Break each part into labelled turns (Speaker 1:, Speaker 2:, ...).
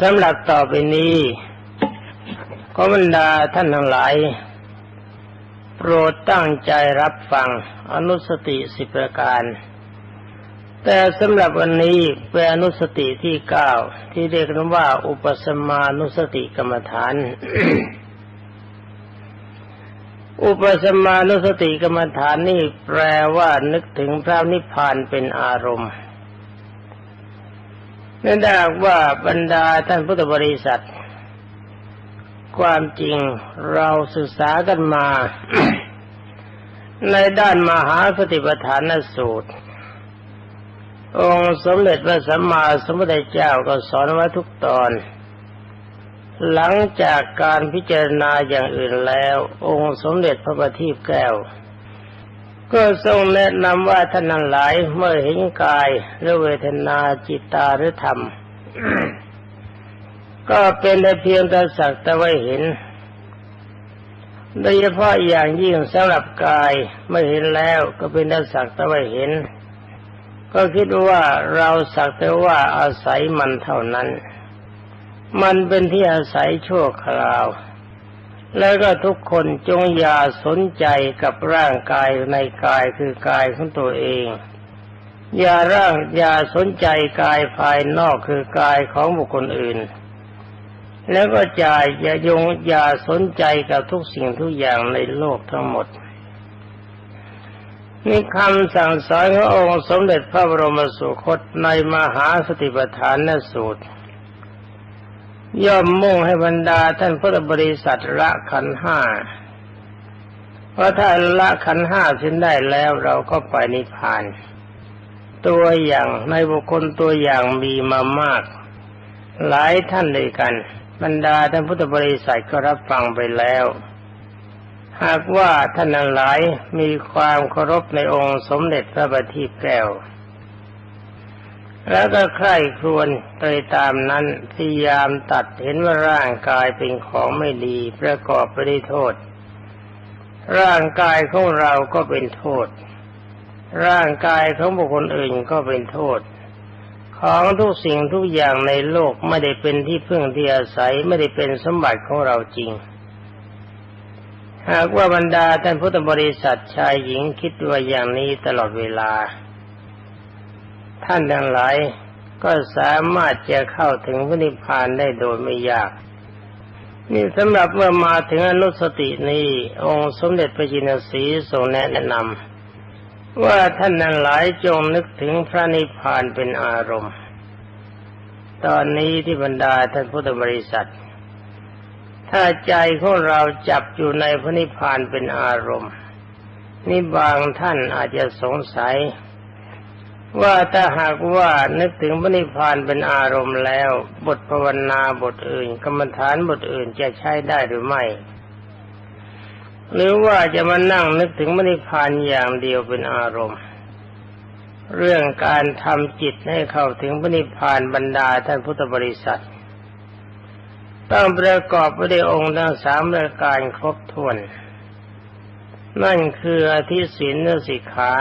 Speaker 1: สำหรับต่อไปนี้ขอบรรดาท่านทั้งหลาย โปรดตั้งใจรับฟังอนุสติสิบประการ แต่สำหรับวันนี้เป็นอนุสติที่เก้าที่เรียกกันว่า อุปสมานุสติกรรมฐาน อุปสมานุสติกรรมฐานนี่แปลว่านึกถึงพระนิพพานเป็นอารมณ์ นั่นได้ว่าบรรดาท่านพุทธบริษัท ความจริงเราศึกษากันมา ในด้านมหาสติปัฏฐานสูตร องค์สมเด็จพระสัมมาสัมพุทธเจ้าก็สอนไว้ทุกตอน หลังจากการพิจารณาอย่างอื่นแล้ว องค์สมเด็จพระบัณฑิตแก้ว ก็ทรงแนะนำว่าท่านหลายเมื่อเห็นกายหรือเวทนาจิตตาหรือธรรม ก็เป็นแต่เพียงแต่สักแต่ว่าเห็น โดยเฉพาะอย่างยิ่งสำหรับกายไม่เห็นแล้วก็เป็นแต่สักแต่ว่าเห็น ก็คิดว่าเราสักแต่ว่าอาศัยมันเท่านั้น มันเป็นที่อาศัยชั่วคราว แล้วก็ทุกคนจงอย่าสนใจกับร่างกายในกายคือกายของตัวเอง อย่าร่างอย่าสนใจกายภายนอกคือกายของบุคคลอื่น แล้วก็จ่ายอย่ายงอย่าสนใจกับทุกสิ่งทุกอย่างในโลกทั้งหมดนี่คำสั่งสอนขององค์สมเด็จพระบรมสุคตในมหาสติปัฏฐานสูตร ย่อมมุ่งให้บรรดาท่านพุทธบริษัทละขันห้าเพราะถ้าละขันห้าสิ้นได้แล้วเราก็ไปนิพพาน ตัวอย่างในบุคคลตัวอย่างมีมามาก หลายท่านเลยกัน บรรดาท่านพุทธบริษัทก็รับฟังไปแล้ว หากว่าท่านหลายมีความเคารพในองค์สมเด็จพระบัณฑิตแก้ว แล้วก็ใคร่ครวญโดยตามนั้นพยายามตัดเห็นว่าร่างกายเป็นของไม่ดีประกอบไปด้วยโทษ ร่างกายของเราก็เป็นโทษ ร่างกายของบุคคลอื่นก็เป็นโทษ ของทุกสิ่งทุกอย่างในโลกไม่ได้เป็นที่พึ่งที่อาศัยไม่ได้เป็นสมบัติของเราจริง หากว่าบรรดาท่านพุทธบริษัทชายหญิงคิดว่าอย่างนี้ตลอดเวลา ท่านทั้งหลายก็สามารถจะเข้าถึงพระนิพพานได้โดยไม่ยาก นี่สำหรับเมื่อมาถึงอนุสตินี้องค์สมเด็จพระจินสีทรงแนะนำว่าท่านทั้งหลายจงนึกถึงพระนิพพานเป็นอารมณ์ ตอนนี้ที่บรรดาท่านพุทธบริษัท ถ้าใจของเราจับอยู่ในพระนิพพานเป็นอารมณ์นี่บางท่านอาจจะสงสัย ว่าถ้าหากว่านึกถึงพระนิพพานเป็นอารมณ์แล้ว บทภาวนาบทอื่น กรรมฐานบทอื่นจะใช้ได้หรือไม่ หรือว่าจะมานั่งนึกถึงพระนิพพานอย่างเดียวเป็นอารมณ์ เรื่องการทำจิตให้เข้าถึงพระนิพพานบรรดาท่านพุทธบริษัทต้องประกอบไปด้วยองค์ทั้งสามรายการครบถ้วน นั่นคืออธิศีลสิกขา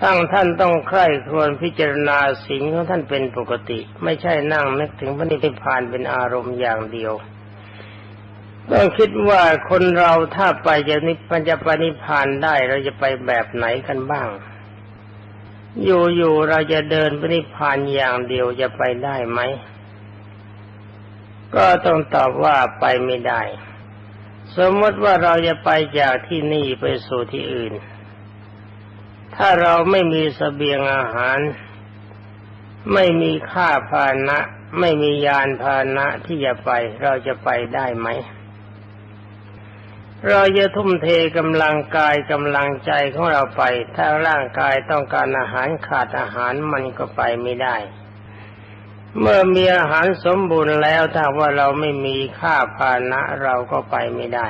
Speaker 1: ทั้งท่านต้องใคร่ครวญพิจารณาสิ่งของท่านเป็นปกติ ไม่ใช่นั่งนึกถึงพระนิพพานเป็นอารมณ์อย่างเดียว ต้องคิดว่าคนเราถ้าไปจะนิพพานจะปนิพพานได้เราจะไปแบบไหนกันบ้าง อยู่ๆเราจะเดินปนิพพานอย่างเดียวจะไปได้ไหมก็ต้องตอบว่าไปไม่ได้ สมมติว่าเราจะไปจากที่นี่ไปสู่ที่อื่น ถ้าเราไม่มีสเสบียงอาหาร ไม่มีค่าพานะ ไม่มียานพานะที่จะไป เราจะไปได้ไหม เราจะทุ่มเทกำลังกายกำลังใจของเราไป ถ้าร่างกายต้องการอาหารขาดอาหารมันก็ไปไม่ได้ เมื่อมีอาหารสมบูรณ์แล้วถ้าว่าเราไม่มีค่าพานะเราก็ไปไม่ได้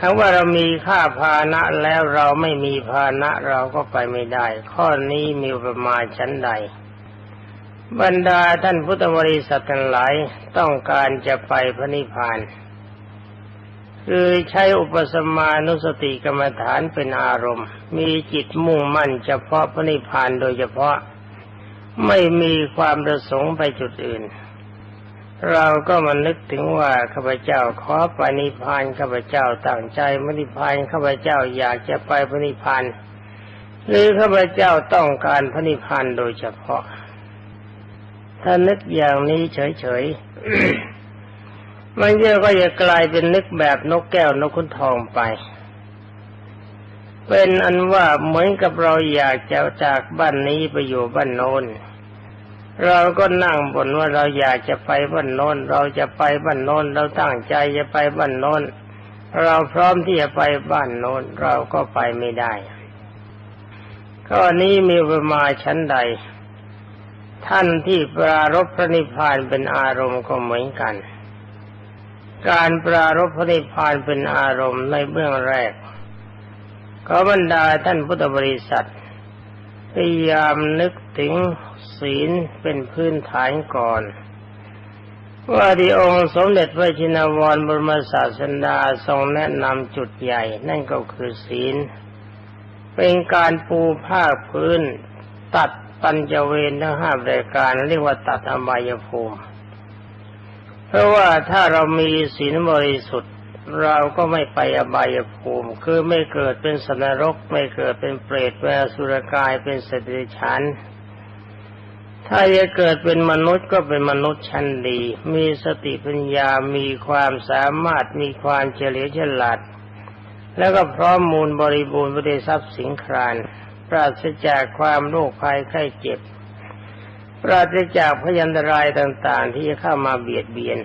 Speaker 1: ถ้าว่าเรามีค่าพานะแล้วเราไม่มีพานะเราก็ไปไม่ได้ ข้อนี้มีประมาณชั้นใด บรรดาท่านพุทธบริษัททั้งหลายต้องการจะไปพระนิพพาน คือใช้อุปสมานุสติกรรมฐานเป็นอารมณ์ มีจิตมุ่งมั่นเฉพาะพระนิพพานโดยเฉพาะไม่มีความประสงค์ไปจุดอื่น เราก็มานึกถึงว่าข้าพเจ้าขอไปนิพพานข้าพเจ้าตั้งใจมนิพพานข้าพเจ้าอยากจะไปพระนิพพานหรือข้าพเจ้าต้องการพระนิพพานโดยเฉพาะ ถ้านึกอย่างนี้เฉยๆ มันเยอะก็จะกลายเป็นนึกแบบนกแก้วนกขุนทองไป เป็นอันว่าเหมือนกับเราอยากจะจากบ้านนี้ไปอยู่บ้านโน้น เราก็นั่งบ่นว่าเราอยากจะไปบ้านโน้น เราจะไปบ้านโน้น เราตั้งใจจะไปบ้านโน้น เราพร้อมที่จะไปบ้านโน้น เราก็ไปไม่ได้ข้อนี้มีประมาชั้นใด ท่านที่ปรารบพระนิพพานเป็นอารมณ์ก็เหมือนกัน การปรารบพระนิพพานเป็นอารมณ์ในเบื้องแรกขอบรรดาท่านพุทธบริษัท พยายามนึกถึงศีลเป็นพื้นฐานก่อน ว่าที่องค์สมเด็จพระชินวรบรมศาสดาทรงแนะนำจุดใหญ่ นั่นก็คือศีล เป็นการปูผ้าพื้น ตัดปัญจเวรทั้งห้ารายการ เรียกว่าตัดอบายภูมิ เพราะว่าถ้าเรามีศีลบริสุทธิ์ เราก็ไม่ไปอบายภูมิ คือไม่เกิดเป็นสนรก ไม่เกิดเป็นเปรตเป็นสุรกายเป็นสติฉันถ้าจะเกิดเป็นมนุษย์ก็เป็นมนุษย์ชั้นดี มีสติปัญญา มีความสามารถ มีความเฉลียวฉลาด แล้วก็พร้อมมูลบริบูรณ์ไปด้วยทรัพย์สินคราน ปราศจากความโรคภัยไข้เจ็บ ปราศจากพยันตรายต่าง ๆ ที่จะเข้ามาเบียดเบียน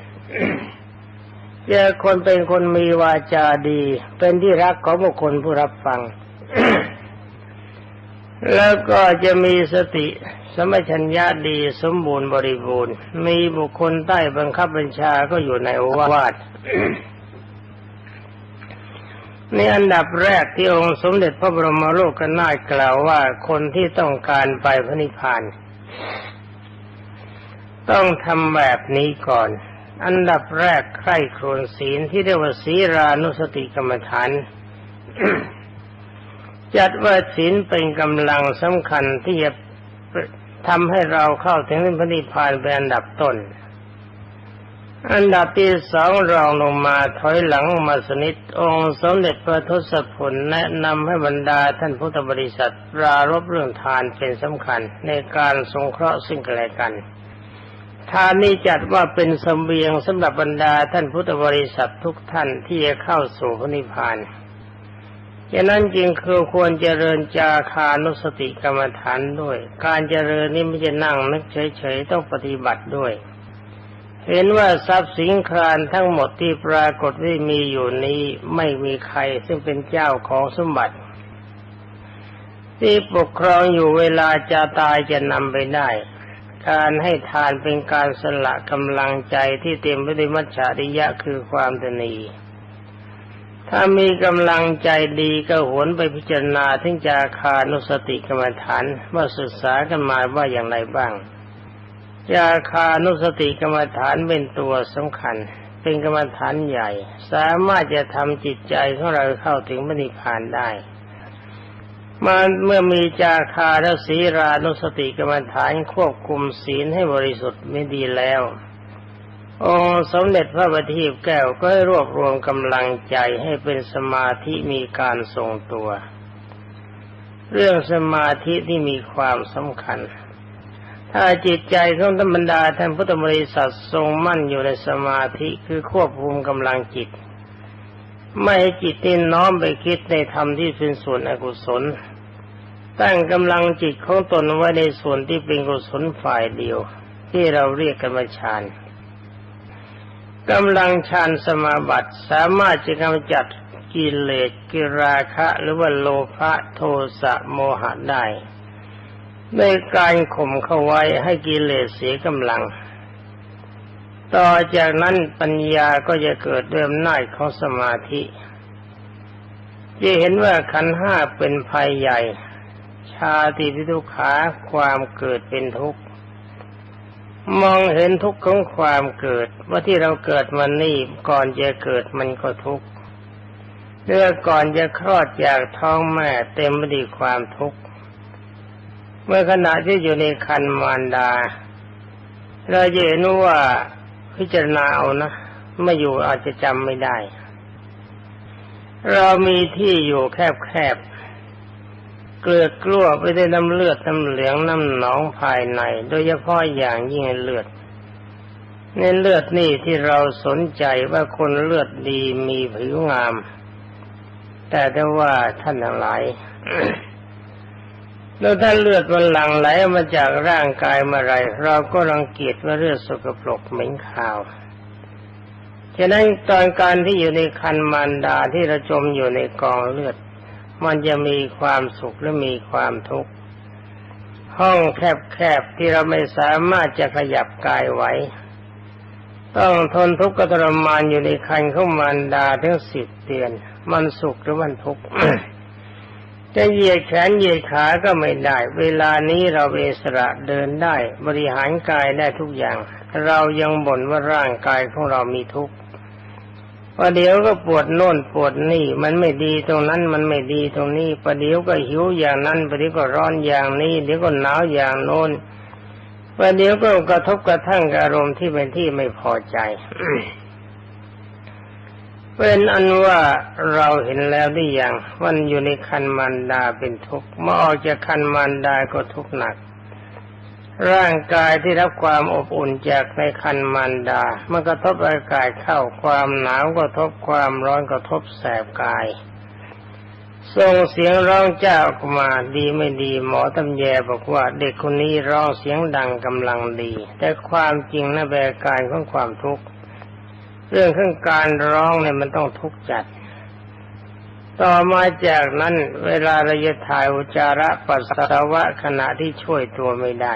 Speaker 1: เจอคนเป็นคนมีวาจาดี เป็นที่รักของบุคคลผู้รับฟัง แล้วก็จะมีสติสมัชัญญาดีสมบูรณ์บริบูรณ์ มีบุคคลใต้บังคับบัญชาก็อยู่ในโอวาทในอันดับแรกที่องค์สมเด็จพระบรมโลกนาถกล่าวว่าคนที่ต้องการไปพระนิพพาน ต้องทำแบบนี้ก่อน อันดับแรกใคร่ครวญศีลที่เรียกว่าศีรานุสติกรรมฐาน จัดว่าศีลเป็นกำลังสำคัญที่จะทำให้เราเข้าถึงพระนิพพานเป็นอันดับต้น อันดับที่สองรองลงมาถอยหลังมาสนิทองค์สมเด็จพระทศพลแนะนำให้บรรดาท่านพุทธบริษัทรารบเรื่องทานเป็นสำคัญในการสงเคราะห์ซึ่งกันและกัน ทานนี้จัดว่าเป็นสมเบียงสำหรับบรรดาท่านพุทธบริษัททุกท่านที่จะเข้าสู่พระนิพพานฉะนั้นจึงคือควรเจริญจาคานุสติกรรมฐานด้วย การเจริญนี้ไม่จะนั่งนึกเฉยๆต้องปฏิบัติด้วย เห็นว่าทรัพย์สินครานทั้งหมดที่ปรากฏที่มีอยู่นี้ไม่มีใครซึ่งเป็นเจ้าของสมบัติ ที่ปกครองอยู่เวลาจะตายจะนำไปได้ การให้ทานเป็นการสละกำลังใจที่เต็มไปด้วยมัจฉริยะคือความตนีถ้ามีกำลังใจดีก็หวนไปพิจารณาถึงจาคานุสติกรรมฐานว่าศึกษากันมาว่าอย่างไรบ้างยาคานุสติกรรมฐานเป็นตัวสำคัญ เป็นกรรมฐานใหญ่ สามารถจะทำจิตใจของเราเข้าถึงมรรคผานได้ มันเมื่อมีจาคาและศีรานุสติกรรมฐานควบคุมศีลให้บริสุทธิ์ไม่ดีแล้ว องค์สมเด็จพระบัณฑิตแก้วก็รวบรวมกำลังใจให้เป็นสมาธิมีการทรงตัว เรื่องสมาธิที่มีความสำคัญ ถ้าจิตใจของธรรมดาท่านพุทธบริษัททรงมั่นอยู่ในสมาธิคือควบคุมกำลังจิต ไม่ให้จิตติ้นน้อมไปคิดในธรรมที่เป็นส่วนอกุศล ตั้งกำลังจิตของตนไว้ในส่วนที่เป็นกุศลฝ่ายเดียว ที่เราเรียกกันว่าฌานกำลังฌานสมาบัติสามารถจะกำจัดกิเลสกิราคะ หรือว่าโลภะโทสะโมหะได้ในการข่มเข้าไว้ให้กิเลสเสียกำลัง ต่อจากนั้นปัญญาก็จะเกิดด้วยอำนาจของสมาธิจะเห็นว่าขันห้าเป็นภัยใหญ่ ชาติพิทุขาความเกิดเป็นทุกข์ มองเห็นทุกข์ของความเกิด ว่าที่เราเกิดมานี่ก่อนจะเกิดมันก็ทุกข์เมื่อก่อนจะคลอดจากท้องแม่เต็มไปด้วยความทุกข์ เมื่อขณะที่อยู่ในคันมารดา เราจะเห็นว่า พิจารณาเอานะไม่อยู่อาจจะจำไม่ได้ เรามีที่อยู่แคบๆ เกลือกลั้วไปด้วยน้ำเลือดน้ำเหลืองน้ำหนองภายใน โดยเฉพาะอย่างยิ่งเลือดในเลือดนี่ที่เราสนใจว่าคนเลือดดีมีผิวงาม แต่ถ้าว่าท่านทั้งหลาย แล้วถ้าเลือดมันหลั่งไหลมาจากร่างกายเมื่อไรเราก็รังเกียจว่าเลือดสกปรกเหม็นขาวฉะนั้นตอนการที่อยู่ในคันมารดาที่เราจมอยู่ในกองเลือด มันจะมีความสุขและมีความทุกข์ห้องแคบๆที่เราไม่สามารถจะขยับกายไหวต้องทนทุกข์กทรมานอยู่ในคันของมารดาถึงสิบเดือน มันสุขหรือมันทุกข์ จะเหยียดแขนเหยียดขาก็ไม่ได้ เวลานี้เราเอสระเดินได้ บริหารกายได้ทุกอย่าง เรายังบ่นว่าร่างกายของเรามีทุกข์ประเดี๋ยวก็ปวดโน่นปวดนี่ มันไม่ดีตรงนั้นมันไม่ดีตรงนี้ประเดี๋ยวก็หิวอย่างนั้นประเดี๋ยวก็ร้อนอย่างนี้ เดี๋ยวก็หนาวอย่างโน้นประเดี๋ยวก็กระทบกระทั่งอารมณ์ที่เป็นที่ไม่พอใจ เป็นอันว่าเราเห็นแล้วได้อย่างวันอยู่ในคันมันดาเป็นทุกข์เมื่อออกจากคันมันดาก็ทุกข์หนัก ร่างกายที่รับความอบอุ่นจากในคันมันดามันกระทบอากาศเข้าความหนาวก็ทบความร้อนก็ทบแสบกายส่งเสียงร้องเจ้าออกมาดีไม่ดีหมอตำแยบอกว่าเด็กคนนี้ร้องเสียงดังกำลังดี แต่ความจริงนะแบกการของความทุกข์ เรื่องของการร้องเนี่ยมันต้องทุกข์จัด ต่อมาจากนั้นเวลาเราจะถ่ายอุจาระปัสสาวะขณะที่ช่วยตัวไม่ได้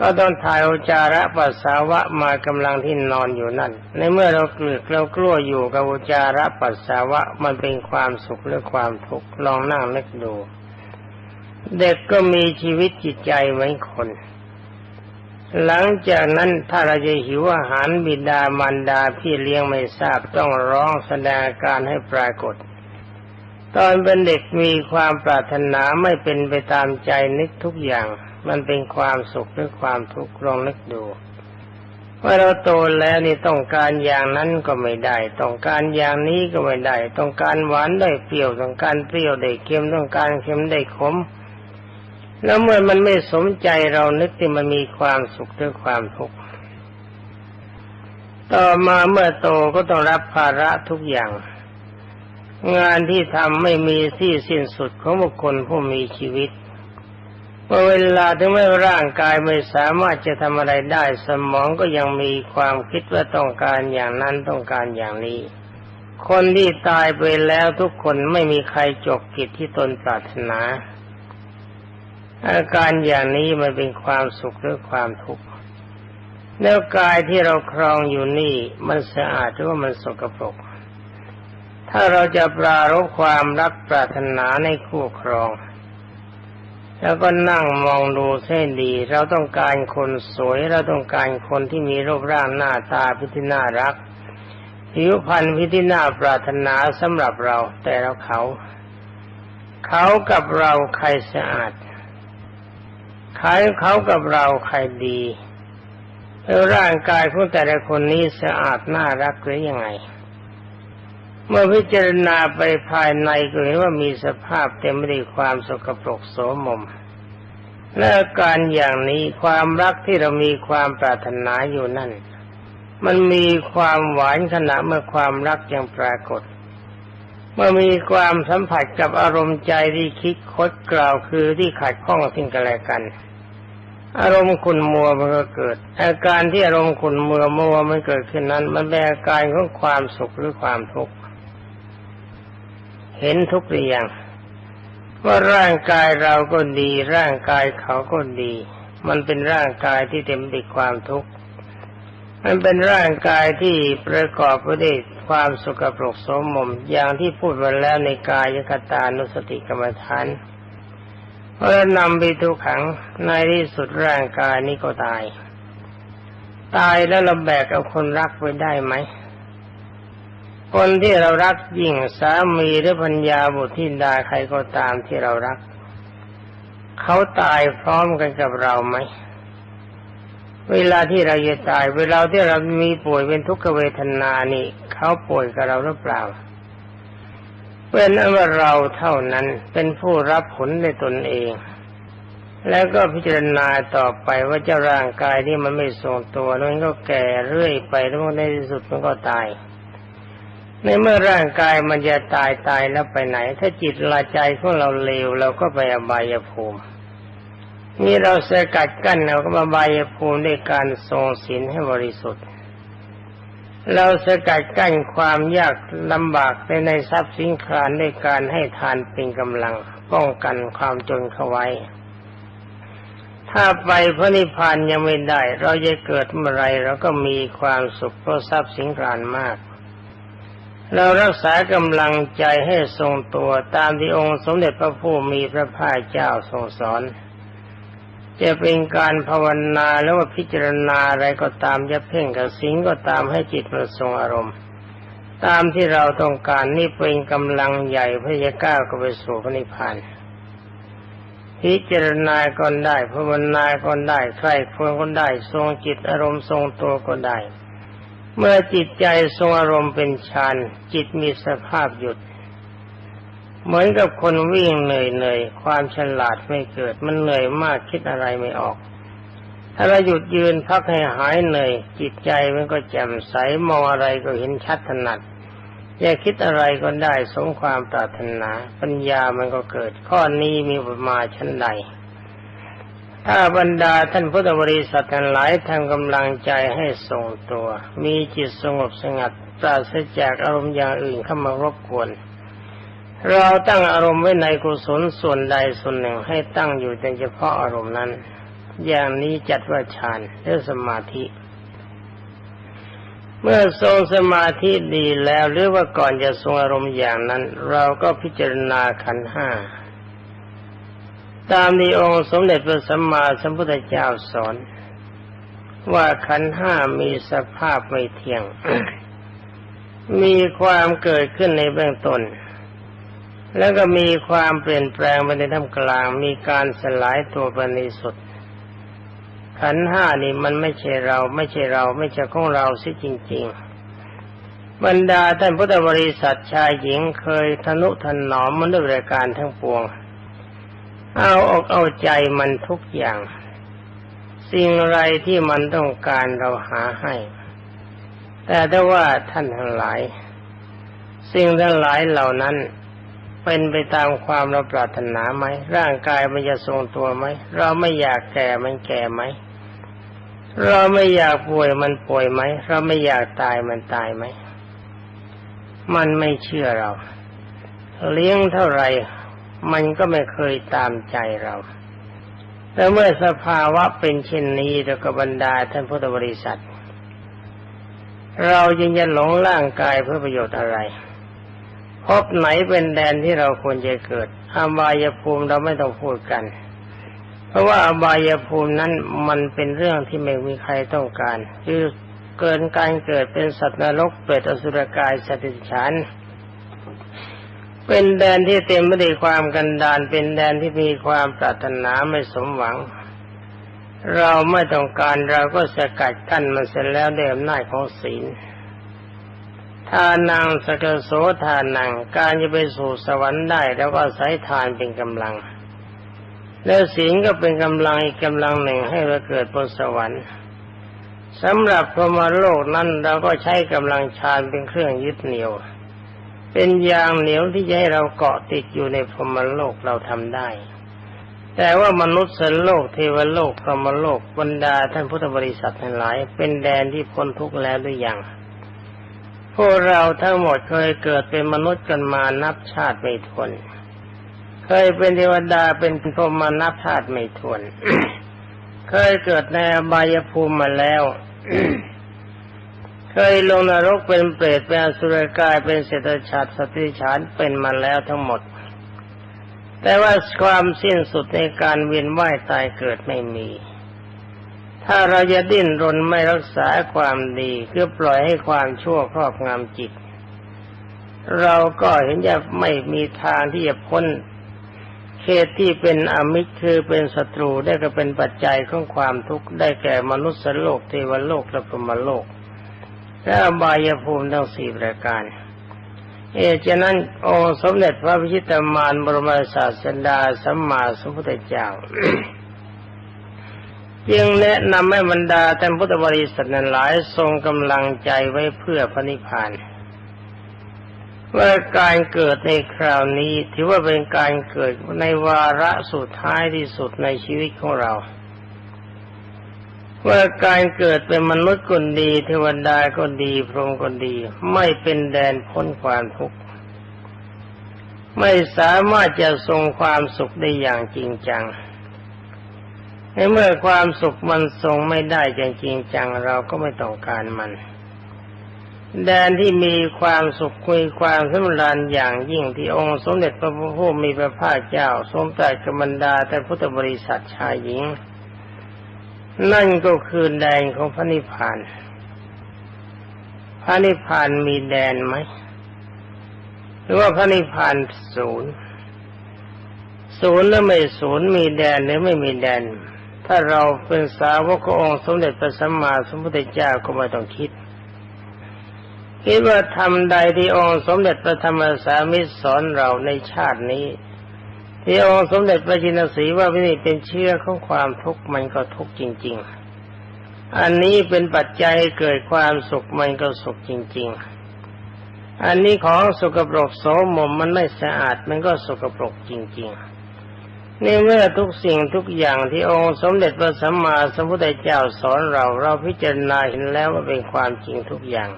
Speaker 1: ก็ต้องถ่ายอุจาระปัสสาวะมากำลังที่นอนอยู่นั่น ในเมื่อเราเกลือกเรากลัวอยู่กับอุจาระปัสสาวะมันเป็นความสุขหรือความทุกข์ลองนั่งนึกดู เด็กก็มีชีวิตจิตใจเหมือนคน หลังจากนั้นถ้าเราจะหิวอาหารบิดามารดาพี่เลี้ยงไม่ทราบต้องร้องแสดงการให้ปรากฏ ตอนเป็นเด็กมีความปรารถนาไม่เป็นไปตามใจนึกทุกอย่าง มันเป็นความสุขหรือความทุกข์ลองนึกดูว่าเราโตแล้วนี่ต้องการอย่างนั้นก็ไม่ได้ ต้องการอย่างนี้ก็ไม่ได้ ต้องการหวานได้เปรี้ยวต้องการเปรี้ยวได้เค็มต้องการเค็มได้ขม แล้วเมื่อมันไม่สมใจเรานึกที่มันมีความสุขหรือความทุกข์ต่อมาเมื่อโตก็ต้องรับภาระทุกอย่าง งานที่ทำไม่มีที่สิ้นสุดของบุคคลผู้มีชีวิตเมื่อเวลาถึงแม้ร่างกายไม่สามารถจะทำอะไรได้ สมองก็ยังมีความคิดว่าต้องการอย่างนั้นต้องการอย่างนี้ คนที่ตายไปแล้วทุกคนไม่มีใครจบกิจที่ตนปรารถนา อาการอย่างนี้มันเป็นความสุขหรือความทุกข์แล้วกายที่เราครองอยู่นี่มันสะอาดหรือว่ามันสกปรก ถ้าเราจะปรารบความรักปรารถนาในคู่ครอง แล้วก็นั่งมองดูเส้นดี เราต้องการคนสวย เราต้องการคนที่มีรูปร่างหน้าตาพิธีน่ารัก ผิวพรรณพิธีน่าปรารถนาสำหรับเราแต่เราเขา เขากับเราใครสะอาด ใครเขากับเราใครดีแล้วร่างกายของแต่ละคนนี้สะอาดน่ารักหรือยังไง เมื่อพิจารณาไปภายในก็เห็นว่ามีสภาพเต็มไปด้วยความสกปรกโสมม และการอย่างนี้ความรักที่เรามีความปรารถนาอยู่นั่น มันมีความหวานขณะเมื่อความรักยังปรากฏ มื่อมีความสัมผัสกับอารมณ์ใจที่คิดคดกล่าวคือที่ขัดข้องสิ่งกันและกัน อารมณ์ขุนมัวมันก็เกิด อาการที่อารมณ์ขุนมัวมัวมันเกิดขึ้นนั้น มันเป็นอาการของความสุขหรือความทุกข์เห็นทุกเรื่องว่าร่างกายเราก็ดี ร่างกายเขาก็ดี มันเป็นร่างกายที่เต็มไปด้วยความทุกข์มันเป็นร่างกายที่ประกอบไปด้วย ความสุขปรกสมมมอย่างที่พูดมาแล้วในกายคตานุสติกรรมฐานเพราะนำไปทุกขังในที่สุดร่างกายนี้ก็ตาย ตายแล้วเราแบกเอาคนรักไว้ได้ไหม คนที่เรารักยิ่งสามีหรือพัญญาบุตรธิดาใครก็ตามที่เรารัก เขาตายพร้อมกันกับเราไหม เวลาที่เราจะตาย เวลาที่เรามีป่วยเป็นทุกขเวทนานี่เขาป่วยกับเราหรือเปล่าเป็นว่าเราเท่านั้นเป็นผู้รับผลในตนเอง แล้วก็พิจารณาต่อไปว่าเจ้าร่างกายที่มันไม่ทรงตัวนั้นก็แก่เรื่อยไปแล้วในที่สุดมันก็ตาย ในเมื่อร่างกายมันจะตายตายแล้วไปไหน ถ้าจิตลาใจของเราเลวเราก็ไปอบายภูมิ นี่เราสกัดกั้นเราก็มาบายภูมิด้วยการทรงศีลให้บริสุทธิ์ เราสกัดกั้นความยากลำบากในในทรัพย์สินคานด้วยการให้ทานเป็นกำลัง ป้องกันความจนเข้าไว้ ถ้าไปพระนิพพานยังไม่ได้ เราจะเกิดเมื่อไรเราก็มีความสุขเพราะทรัพย์สินคานมากเรารักษากำลังใจให้ทรงตัวตามที่องค์สมเด็จพระผู้มีพระภาคเจ้าทรงสอน จะเป็นการภาวนาแล้วว่าพิจารณาอะไรก็ตามจะเพ่งกับสิ่งก็ตามให้จิตมันทรงอารมณ์ ตามที่เราต้องการนี่เป็นกำลังใหญ่เพื่อจะก้าวไปสู่พระนิพพานพิจารณาก็ได้ภาวนาก็ได้ใครควรก็ได้ ทรงจิตอารมณ์ทรงตัวก็ได้ เมื่อจิตใจทรงอารมณ์เป็นฌานจิตมีสภาพหยุด เหมือนกับคนวิ่งเหนื่อยเหนื่อยความฉลาดไม่เกิด มันเหนื่อยมากคิดอะไรไม่ออก ถ้าเราหยุดยืนพักให้หายเหนื่อย จิตใจมันก็แจ่มใสมองอะไรก็เห็นชัดถนัดอยากคิดอะไรก็ได้สมความปรารถนา ปัญญามันก็เกิด ข้อนี้มีประมาชั้นใด ถ้าบรรดาท่านพุทธบริษัททั้งหลายทำกำลังใจให้ทรงตัว มีจิตสงบสงัดปราศจากอารมณ์อย่างอื่นเข้ามารบกวน เราตั้งอารมณ์ไว้ในกุศลส่วนใดส่วนหนึ่งให้ตั้งอยู่แต่เฉพาะอารมณ์นั้น อย่างนี้จัดว่าฌานหรือสมาธิ เมื่อทรงสมาธิดีแล้วหรือว่าก่อนจะทรงอารมณ์อย่างนั้น เราก็พิจารณาขันห้าตามที่องค์สมเด็จพระสัมมาสัมพุทธเจ้าสอน ว่าขันห้ามีสภาพไม่เที่ยง มีความเกิดขึ้นในเบื้องต้น แล้วก็มีความเปลี่ยนแปลงไปในท่ามกลาง มีการสลายตัวไปในสุด ขันห้านี่มันไม่ใช่เรา ไม่ใช่เรา ไม่ใช่ของเราสิจริง ๆ บรรดาท่านพุทธบริษัทชายหญิงเคยทนุถนอมมันด้วยรายการทั้งปวง เอาอกเอาใจมันทุกอย่าง สิ่งไรที่มันต้องการเราหาให้ แต่ถ้าว่าท่านทั้งหลาย สิ่งทั้งหลายเหล่านั้น เป็นไปตามความเราปรารถนาไหมร่างกายมันจะทรงตัวไหมเราไม่อยากแก่มันแก่ไหมเราไม่อยากป่วยมันป่วยไหมเราไม่อยากตายมันตายไหมมันไม่เชื่อเรา เลี้ยงเท่าไหร่ มันก็ไม่เคยตามใจเราแต่เมื่อสภาวะเป็นเช่นนี้เราก็บรรดาท่านพุทธบริษัท เรายังจะหลงร่างกายเพื่อประโยชน์อะไร พบไหนเป็นแดนที่เราควรจะเกิดอบายภูมิเราไม่ต้องพูดกัน เพราะว่าอบายภูมินั้นมันเป็นเรื่องที่ไม่มีใครต้องการ คือเกินการเกิดเป็นสัตว์นรกเปรตอสุรกายสติฉันเป็นแดนที่เต็มไปด้วยความกันดานเป็นแดนที่มีความปรารถนาไม่สมหวัง เราไม่ต้องการเราก็สกัดกั้นมันเสร็จแล้วด้วยอำนาจของศีล ทานังสกโสทานัง การจะไปสู่สวรรค์ได้แล้วก็ใช้ทานเป็นกำลัง แล้วศีลก็เป็นกำลังอีกกำลังหนึ่งให้เราเกิดบนสวรรค์สำหรับพรหมโลกนั้นเราก็ใช้กำลังฌานเป็นเครื่องยึดเหนี่ยว เป็นยางเหนียวที่จะให้เราเกาะติดอยู่ในพรหมโลกเราทำได้ แต่ว่ามนุษย์สโลกเทวโลกพรหมโลกบรรดาท่านพุทธบริษัททั้งหลาย เป็นแดนที่พ้นทุกข์แล้วหรือยัง วกเราทั้งหมดเคยเกิดเป็นมนุษย์กันมานับชาติไม่ทวน เคยเป็นเทวดาเป็นพรหมานับชาติไม่ทวน เคยเกิดในอบายภูมิมาแล้ว เคยลงนรกเป็นเปรตเป็นอสุรกายเป็นเศรษฐชาติสติฉานเป็นมาแล้วทั้งหมด แต่ว่าความสิ้นสุดในการเวียนว่ายตายเกิดไม่มี ถ้าเราจะดิ้นรนไม่รักษาความดีคือปล่อยให้ความชั่วครอบงำจิต เราก็เห็นจะไม่มีทางที่จะพ้นเขตที่เป็นอมิตรคือเป็นศัตรูได้ก็เป็นปัจจัยของความทุกข์ได้แก่มนุษย์โลกเทวโลกและพรหมโลก และบายภูมิทั้งสี่ประการ เอเจนั้นองค์สมเด็จพระพิชิตมารบรมศาสดาสัมมาสัมพุทธเจ้า จึงแนะนำให้บรรดาท่านพุทธบริษัทนั้นหลายทรงกำลังใจไว้เพื่อพระนิพพานว่าการเกิดในคราวนี้ถือว่าเป็นการเกิดในวาระสุดท้ายที่สุดในชีวิตของเรา ว่าการเกิดเป็นมนุษย์ก็ดีเทวดาก็ดี พรหมก็ดี ไม่เป็นแดนพ้นความทุกข์ไม่สามารถจะทรงความสุขได้อย่างจริงจัง ในเมื่อความสุขมันทรงไม่ได้จริงจังเราก็ไม่ต้องการมัน แดนที่มีความสุขคุยความสำราญอย่างยิ่งที่องค์สมเด็จพระพุทธมีพระภาคเจ้าทรงตรัสกับบรรดาแต่พุทธบริษัทชายหญิง นั่นก็คือแดนของพระนิพพาน พระนิพพานมีแดนไหมหรือว่าพระนิพพานศูนย์ศูนย์หรือไม่ศูนย์มีแดนหรือไม่มีแดน ถ้าเราเป็นสาวกององค์สมเด็จพระสัมมาสัมพุทธเจ้าก็ไม่ต้องคิดคิดว่าทำใดที่องค์สมเด็จพระธรรมสามิตรสอนเราในชาตินี้ ที่องค์สมเด็จพระจินสีว่าวินิเป็นเชื่อของความทุกข์มันก็ทุกข์จริง ๆ อันนี้เป็นปัจจัยเกิดความสุขมันก็สุขจริง ๆ อันนี้ของสกปรกโสมมมันไม่สะอาดมันก็สกปรกจริง ๆ นี่เมื่อทุกสิ่งทุกอย่างที่องค์สมเด็จพระสัมมาสัมพุทธเจ้าสอนเราเราพิจารณาเห็นแล้วว่าเป็นความจริงทุกอย่าง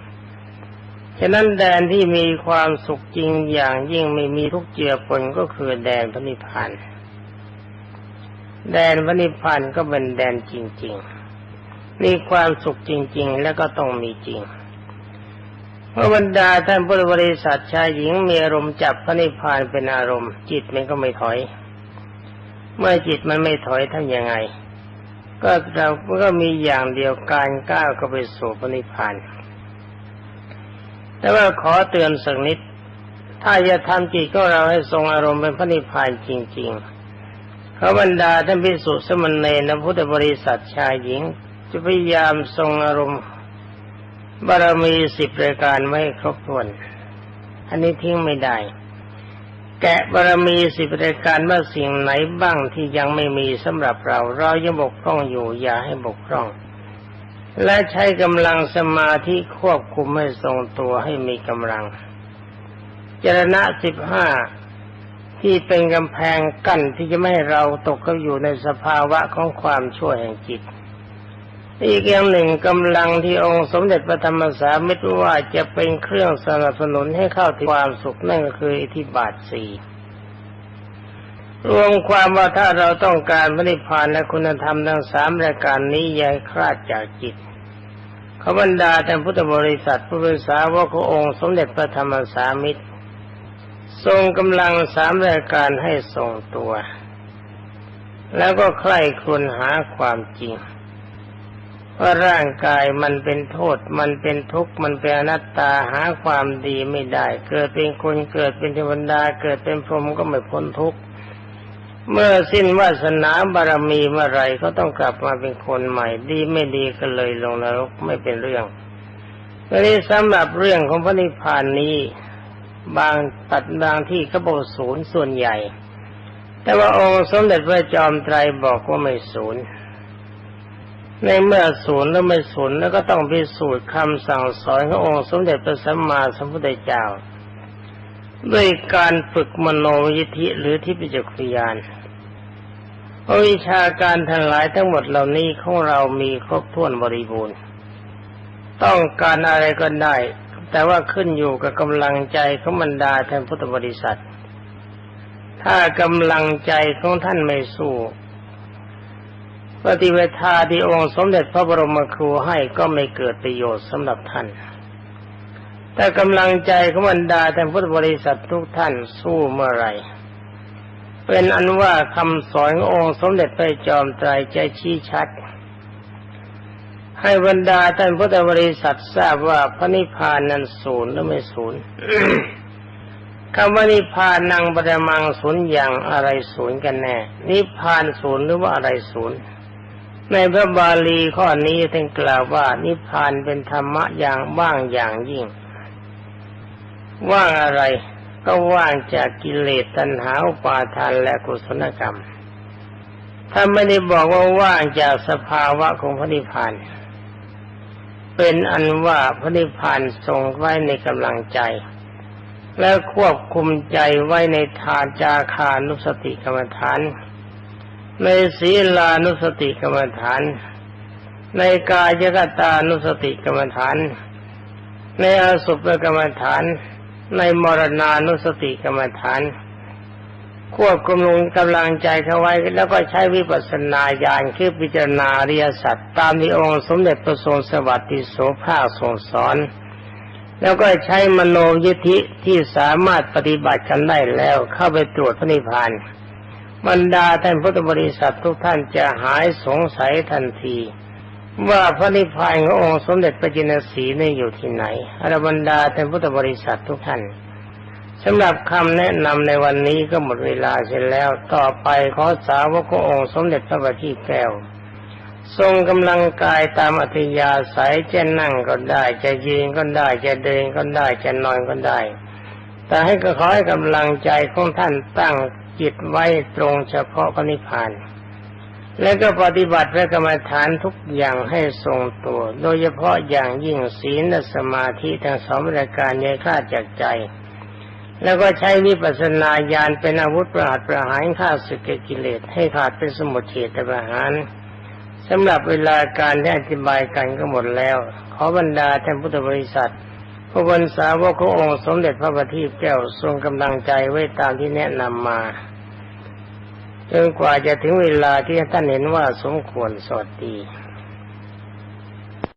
Speaker 1: ฉะนั้นแดนที่มีความสุขจริงอย่างยิ่งไม่มีทุกเจือปนก็คือแดนพระนิพพาน แดนพระนิพพานก็เป็นแดนจริง ๆ มีความสุขจริง ๆ แล้วก็ต้องมีจริงเมื่อบรรดาท่านพุทธบริษัทชายหญิงมีอารมณ์จับพระนิพพานเป็นอารมณ์ จิตมันก็ไม่ถอย เมื่อจิตมันไม่ถอยทำยังไง ก็เราก็มีอย่างเดียวการก้าวเข้าไปสู่พระนิพพานแต่ว่าขอเตือนสักนิด ถ้าจะทำจิตของเราให้ทรงอารมณ์เป็นพระนิพพานจริง ๆ เขาบรรดาท่านพิสุสมณเณรพุทธบริษัทชายหญิง จะพยายามทรงอารมณ์บารมีสิบรายการไม่ครบถ้วน อันนี้ทิ้งไม่ได้ แกะบารมีสิบรายการว่าสิ่งไหนบ้างที่ยังไม่มีสำหรับเรา เรายังบกพร่องอยู่อย่าให้บกพร่อง และใช้กำลังสมาธิควบคุมให้ทรงตัวให้มีกำลังจรณะสิบห้าที่เป็นกำแพงกั้นที่จะไม่ให้เราตกเข้าอยู่ในสภาวะของความชั่วแห่งจิต อีกอย่างหนึ่งกำลังที่องค์สมเด็จพระธรรมสามิตรว่าจะเป็นเครื่องสนับสนุนให้เข้าถึงความสุขนั่นก็คืออิทธิบาทสี่รวมความว่าถ้าเราต้องการพระนิพพานและคุณธรรมทั้งสามรายการนี้อย่าคลาดจากจิตขบรรดาแท่านพุทธบริษัทผู้เป็นสาวกขององค์สมเด็จพระธรรมสามิตร ทรงกำลังสามรายการให้ทรงตัว แล้วก็ใคร่ควญหาความจริง ว่าร่างกายมันเป็นโทษ มันเป็นทุกข์มันเป็นอนัตตาหาความดีไม่ได้ เกิดเป็นคนเกิดเป็นเทวดาเกิดเป็นพรหมก็ไม่พ้นทุกข์เมื่อสิ้นวาสนาบารมีเมื่อไรก็ต้องกลับมาเป็นคนใหม่ดีไม่ดีก็เลยลงนรกไม่เป็นเรื่องทีนี้สำหรับเรื่องของพระนิพพานนี้ บางตัดบางที่ก็บอกศูนย์ส่วนใหญ่ แต่ว่าองค์สมเด็จพระจอมไตรบอกว่าไม่ศูนย์ ในเมื่อศูนย์แล้วไม่ศูนย์แล้วก็ต้องพิสูจน์คำสั่งสอนขององค์สมเด็จพระสัมมาสัมพุทธเจ้า ด้วยการฝึกมโนยิธิหรือที่ปิจคุยานวิชาการทั้งหลายทั้งหมดเหล่านี้ของเรามีครบถ้วนบริบูรณ์ ต้องการอะไรก็ได้ แต่ว่าขึ้นอยู่กับกำลังใจของบรรดาท่านพุทธบริษัท ถ้ากำลังใจของท่านไม่สู้ ปฏิเวทาที่องค์สมเด็จพระบรมครูให้ก็ไม่เกิดประโยชน์สำหรับท่าน แต่กำลังใจของบรรดาท่านพุทธบริษัททุกท่านสู้เมื่อไรเป็นอันว่าคำสอนขององค์สมเด็จพระจอมไตรใจชี้ชัด ให้บรรดาท่านพุทธบริษัททราบว่าพระนิพพานนั้นศูนย์หรือไม่ศูนย์คำว่านิพพานังปรมังศูนย์อย่างอะไรศูนย์กันแน่ นิพพานศูนย์หรือว่าอะไรศูนย์ ในพระบาลีข้อนี้ท่านกล่าวว่านิพพานเป็นธรรมะอย่างว่างอย่างยิ่ง ว่างอะไรก็ว่างจากกิเลสตัณหาอุปาทานและกุศลกรรม ถ้าไม่ได้บอกว่าว่างจากสภาวะของพระนิพพาน เป็นอันว่าพระนิพพานทรงไว้ในกำลังใจ และควบคุมใจไว้ในทานจาคานุสติกรรมฐาน ในศีลานุสติกรรมฐาน ในกายกตานุสติกรรมฐาน ในอสุภกรรมฐาน ในมรณานุสติกรรมฐาน ควบคุมลงกำลังใจเข้าไว้ แล้วก็ใช้วิปัสสนาญาณคือพิจารณาอริยสัจตามที่องค์สมเด็จพระทรงสวัสดิโสภาคทรงสอนแล้วก็ใช้มโนยิธิที่สามารถปฏิบัติกันได้แล้วเข้าไปตรวจพระนิพพาน บรรดาท่านพุทธบริษัททุกท่านจะหายสงสัยทันที ว่าพระนิพพานขององค์สมเด็จพระจินสีนี่อยู่ที่ไหนอรบรรดาท่านพุทธบริษัททุกท่านสำหรับคำแนะนำในวันนี้ก็หมดเวลาเสร็จแล้วต่อไปขอสาวกขององค์สมเด็จพระบัณฑิตแก้วทรงกำลังกายตามอัธยาศัยจะนั่งก็ได้ จะยืนก็ได้ จะเดินก็ได้ จะนอนก็ได้ แต่ให้ก็ขอให้กำลังใจของท่านตั้ง จิตไว้ตรงเฉพาะพระนิพพาน และก็ปฏิบัติพระกรรมฐานทุกอย่างให้ทรงตัว โดยเฉพาะอย่างยิ่งศีลและสมาธิทั้งสองประการใหญ่ข้าจากใจ แล้วก็ใช้วิปัสสนาญาณเป็นอาวุธประหัตประหารฆ่าศึกกิเลสให้ขาดเป็นสมุทเฉตประหารสำหรับเวลาการที่อธิบายกันก็หมดแล้ว ขอบรรดาท่านพุทธบริษัท พระบรสาวกขององค์สมเด็จพระบัณฑิตแก้วทรงกำลังใจไว้ตามที่แนะนำมาจนกว่าจะถึงเวลาที่ท่านเห็นว่าสมควรสวัสดี